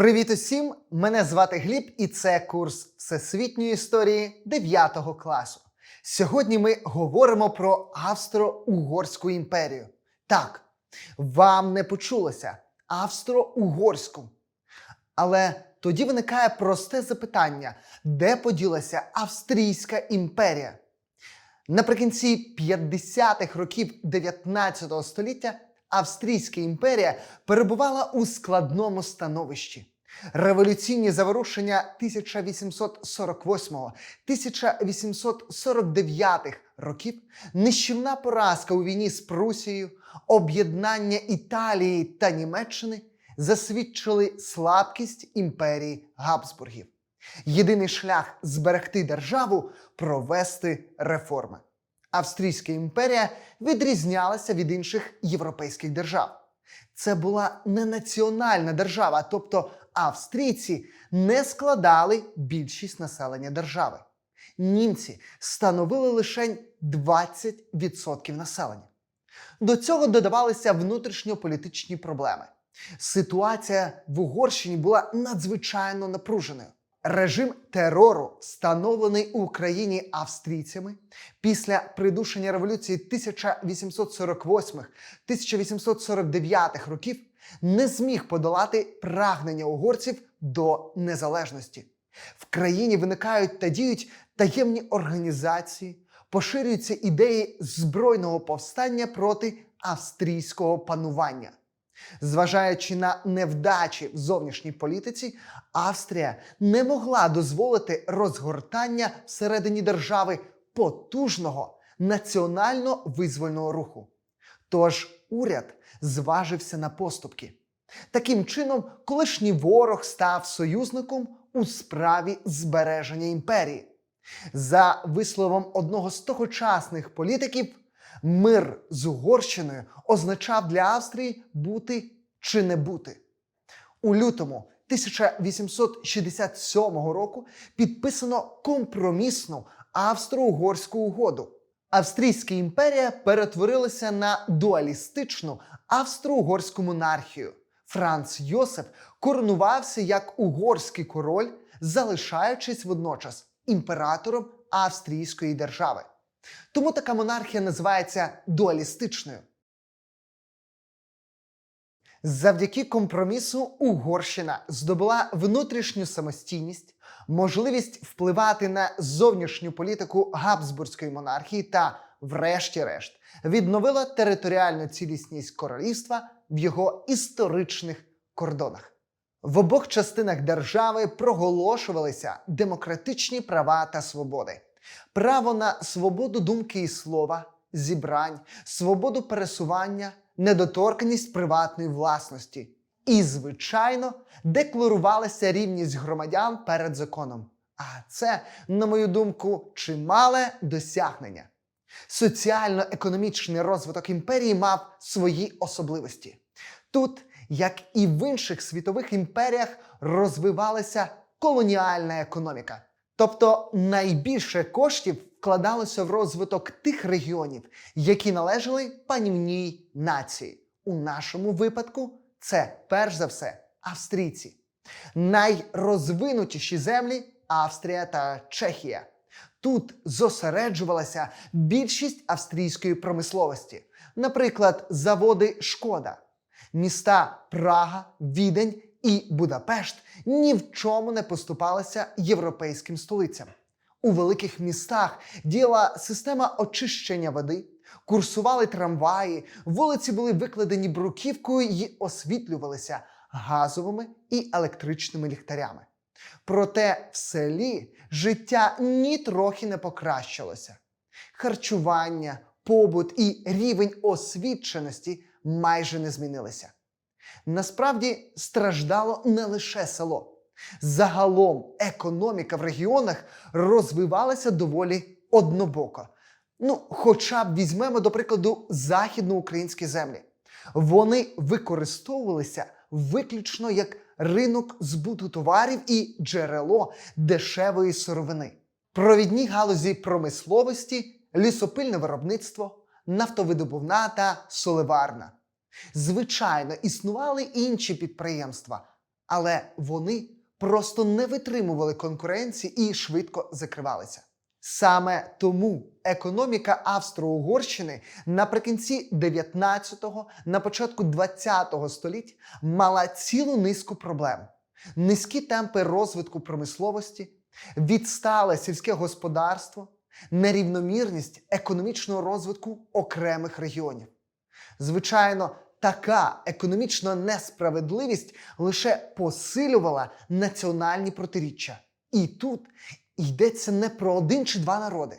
Привіт усім! Мене звати Гліб, і це курс всесвітньої історії 9 класу. Сьогодні ми говоримо про Австро-Угорську імперію. Так, вам не почулося Австро-Угорську. Але тоді виникає просте запитання: де поділася Австрійська імперія? Наприкінці 50-х років 19 століття Австрійська імперія перебувала у складному становищі. Революційні заворушення 1848-1849 років, нищівна поразка у війні з Прусією, об'єднання Італії та Німеччини засвідчили слабкість імперії Габсбургів. Єдиний шлях зберегти державу провести реформи. Австрійська імперія відрізнялася від інших європейських держав. Це була не національна держава, тобто австрійці не складали більшість населення держави. Німці становили лише 20% населення. До цього додавалися внутрішньополітичні проблеми. Ситуація в Угорщині була надзвичайно напруженою. Режим терору, встановлений у Україні австрійцями після придушення революції 1848-1849 років, не зміг подолати прагнення угорців до незалежності. В країні виникають та діють таємні організації, поширюються ідеї збройного повстання проти австрійського панування. Зважаючи на невдачі в зовнішній політиці, Австрія не могла дозволити розгортання всередині держави потужного національно-визвольного руху. Тож уряд зважився на поступки. Таким чином, колишній ворог став союзником у справі збереження імперії. За висловом одного з тогочасних політиків, мир з Угорщиною означав для Австрії бути чи не бути. У лютому 1867 року підписано компромісну австро-угорську угоду. Австрійська імперія перетворилася на дуалістичну австро-угорську монархію. Франц Йосиф коронувався як угорський король, залишаючись водночас імператором австрійської держави. Тому така монархія називається дуалістичною. Завдяки компромісу Угорщина здобула внутрішню самостійність, можливість впливати на зовнішню політику Габсбурзької монархії та, врешті-решт, відновила територіальну цілісність королівства в його історичних кордонах. В обох частинах держави проголошувалися демократичні права та свободи, право на свободу думки і слова, зібрань, свободу пересування, недоторканість приватної власності. І, звичайно, декларувалася рівність громадян перед законом. А це, на мою думку, чимале досягнення. Соціально-економічний розвиток імперії мав свої особливості. Тут, як і в інших світових імперіях, розвивалася колоніальна економіка. Тобто найбільше коштів вкладалося в розвиток тих регіонів, які належали панівній нації. У нашому випадку це перш за все австрійці. Найрозвинутіші землі Австрія та Чехія. Тут зосереджувалася більшість австрійської промисловості, наприклад, заводи Шкода, міста Прага, Відень і Будапешт ні в чому не поступалися європейським столицям. У великих містах діяла система очищення води, курсували трамваї, вулиці були викладені бруківкою і освітлювалися газовими і електричними ліхтарями. Проте в селі життя нітрохи не покращилося. Харчування, побут і рівень освіченості майже не змінилися. Насправді страждало не лише село. Загалом економіка в регіонах розвивалася доволі однобоко. Ну, хоча б візьмемо, до прикладу, західноукраїнські землі. Вони використовувалися виключно як ринок збуту товарів і джерело дешевої сировини. Провідні галузі промисловості, лісопильне виробництво, нафтовидобувна та соливарна. Звичайно, існували інші підприємства, але вони просто не витримували конкуренції і швидко закривалися. Саме тому економіка Австро-Угорщини наприкінці 19-го, на початку 20-го століть мала цілу низку проблем: низькі темпи розвитку промисловості, відстале сільське господарство, нерівномірність економічного розвитку окремих регіонів. Звичайно, така економічна несправедливість лише посилювала національні протиріччя. І тут йдеться не про один чи два народи.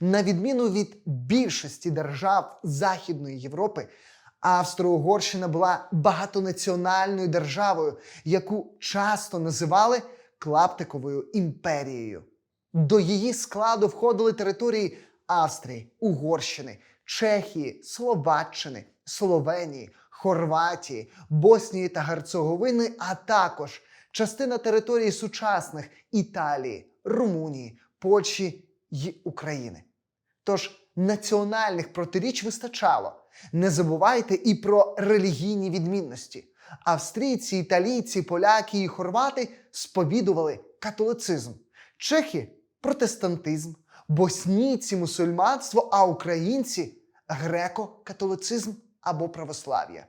На відміну від більшості держав Західної Європи, Австро-Угорщина була багатонаціональною державою, яку часто називали клаптиковою імперією. До її складу входили території Австрії, Угорщини, Чехії, Словаччини, Словенії, Хорватії, Боснії та Герцеговини, а також частина території сучасних Італії, Румунії, Польщі й України. Тож національних протиріч вистачало. Не забувайте і про релігійні відмінності. Австрійці, італійці, поляки і хорвати сповідували католицизм, чехи протестантизм, боснійці мусульманство, а українці греко-католицизм або православ'я.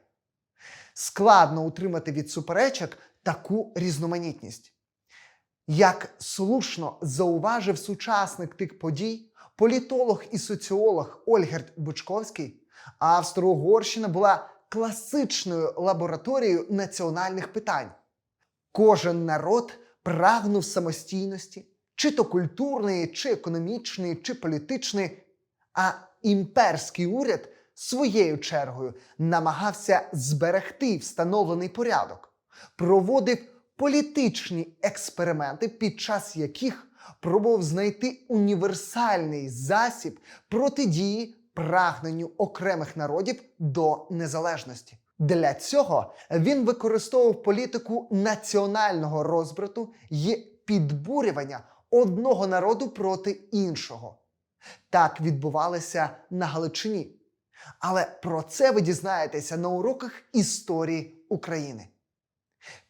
Складно утримати від суперечок таку різноманітність. Як слушно зауважив сучасник тих подій, політолог і соціолог Ольгерт Бучковський, Австро-Угорщина була класичною лабораторією національних питань. Кожен народ прагнув самостійності, чи то культурної, чи економічної, чи політичної, а імперський уряд своєю чергою намагався зберегти встановлений порядок, проводив політичні експерименти, під час яких пробував знайти універсальний засіб протидії прагненню окремих народів до незалежності. Для цього він використовував політику національного розбрату і підбурювання одного народу проти іншого. Так відбувалося на Галичині. Але про це ви дізнаєтеся на уроках історії України.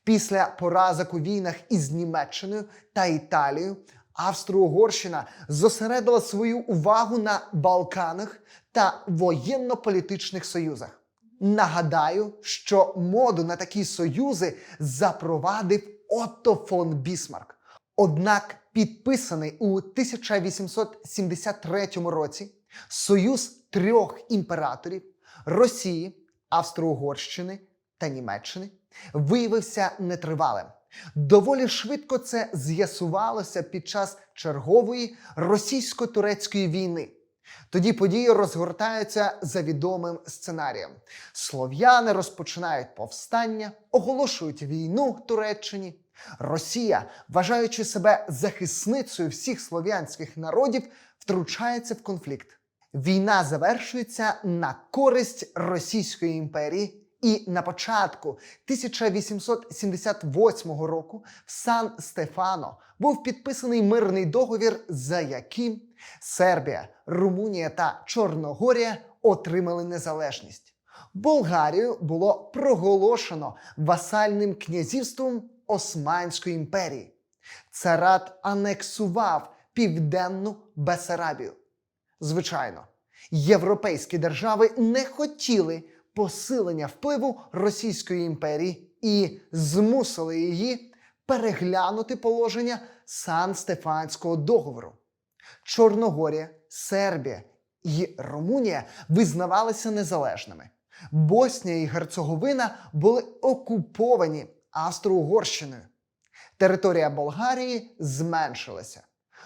Після поразок у війнах із Німеччиною та Італією Австро-Угорщина зосередила свою увагу на Балканах та воєнно-політичних союзах. Нагадаю, що моду на такі союзи запровадив Отто фон Бісмарк. Однак підписаний у 1873 році союз трьох імператорів Росії, Австро-Угорщини та Німеччини виявився нетривалим. Доволі швидко це з'ясувалося під час чергової російсько-турецької війни. Тоді події розгортаються за відомим сценарієм. Слов'яни розпочинають повстання, оголошують війну Туреччині. Росія, вважаючи себе захисницею всіх слов'янських народів, втручається в конфлікт. Війна завершується на користь Російської імперії, і на початку 1878 року в Сан Стефано був підписаний мирний договір, за яким Сербія, Румунія та Чорногорія отримали незалежність. Болгарію було проголошено васальним князівством Османської імперії. Царат анексував південну Бесарабію. Звичайно, європейські держави не хотіли посилення впливу Російської імперії і змусили її переглянути положення Сан-Стефанського договору. Чорногорія, Сербія і Румунія визнавалися незалежними. Боснія і Герцеговина були окуповані Австро-Угорщиною. Територія Болгарії зменшилася.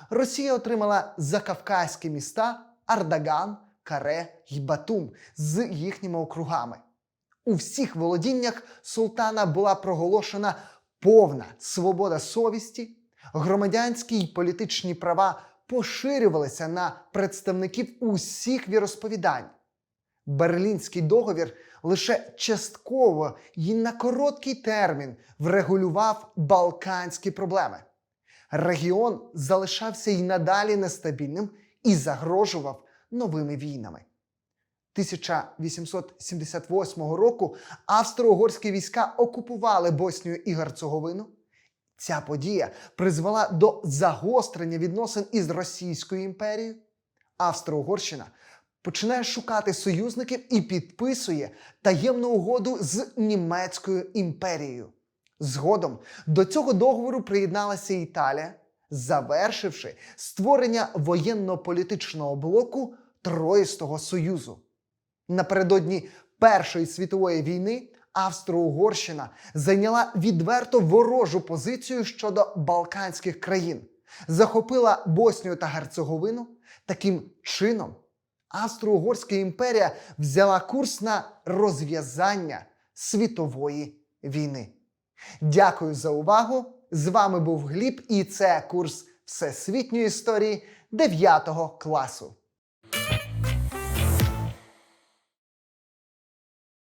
Росія отримала закавказькі міста Ардаган, Каре й Батум з їхніми округами. У всіх володіннях султана була проголошена повна свобода совісті, громадянські й політичні права поширювалися на представників усіх віросповідань. Берлінський договір лише частково і на короткий термін врегулював балканські проблеми. Регіон залишався й надалі нестабільним і загрожував новими війнами. 1878 року австро-угорські війська окупували Боснію і Герцеговину. Ця подія призвела до загострення відносин із Російською імперією. Австро-Угорщина починає шукати союзників і підписує таємну угоду з Німецькою імперією. Згодом до цього договору приєдналася Італія, завершивши створення воєнно-політичного блоку Троїстого Союзу. Напередодні Першої світової війни Австро-Угорщина зайняла відверто ворожу позицію щодо Балканських країн, захопила Боснію та Герцеговину. Таким чином, Австро-Угорська імперія взяла курс на розв'язання світової війни. Дякую за увагу! З вами був Гліб, і це курс всесвітньої історії 9 класу.